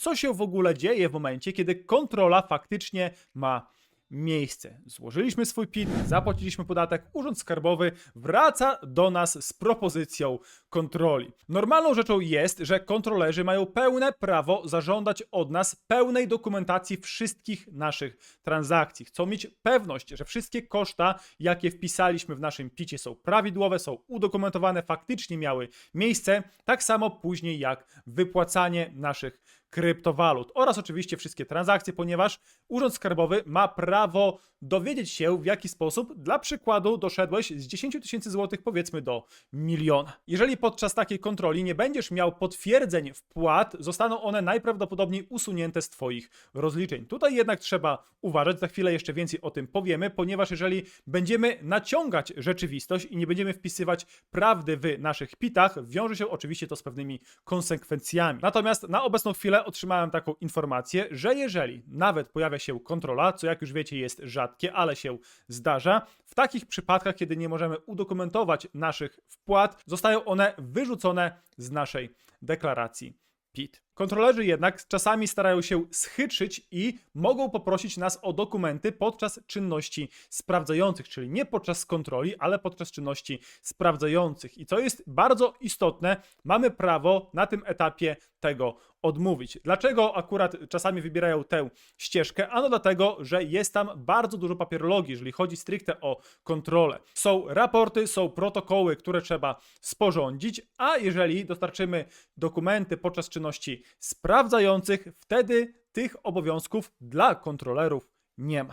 co się w ogóle dzieje w momencie, kiedy kontrola faktycznie ma miejsce. Złożyliśmy swój PIT, zapłaciliśmy podatek, Urząd Skarbowy wraca do nas z propozycją kontroli. Normalną rzeczą jest, że kontrolerzy mają pełne prawo zażądać od nas pełnej dokumentacji wszystkich naszych transakcji. Chcą mieć pewność, że wszystkie koszta, jakie wpisaliśmy w naszym PIT są prawidłowe, są udokumentowane, faktycznie miały miejsce, tak samo później jak wypłacanie naszych kryptowalut oraz oczywiście wszystkie transakcje, ponieważ Urząd Skarbowy ma prawo dowiedzieć się, w jaki sposób, dla przykładu, doszedłeś z 10 tysięcy złotych powiedzmy do miliona. Jeżeli podczas takiej kontroli nie będziesz miał potwierdzeń wpłat, zostaną one najprawdopodobniej usunięte z Twoich rozliczeń. Tutaj jednak trzeba uważać, za chwilę jeszcze więcej o tym powiemy, ponieważ jeżeli będziemy naciągać rzeczywistość i nie będziemy wpisywać prawdy w naszych pitach, wiąże się oczywiście to z pewnymi konsekwencjami. Natomiast na obecną chwilę otrzymałem taką informację, że jeżeli nawet pojawia się kontrola, co jak już wiecie jest rzadkie, ale się zdarza, w takich przypadkach, kiedy nie możemy udokumentować naszych wpłat, zostają one wyrzucone z naszej deklaracji PIT. Kontrolerzy jednak czasami starają się schytrzyć i mogą poprosić nas o dokumenty podczas czynności sprawdzających, czyli nie podczas kontroli, ale podczas czynności sprawdzających. I co jest bardzo istotne, mamy prawo na tym etapie tego odmówić. Dlaczego akurat czasami wybierają tę ścieżkę? Ano dlatego, że jest tam bardzo dużo papierologii, jeżeli chodzi stricte o kontrolę. Są raporty, są protokoły, które trzeba sporządzić, a jeżeli dostarczymy dokumenty podczas czynności sprawdzających, wtedy tych obowiązków dla kontrolerów nie ma.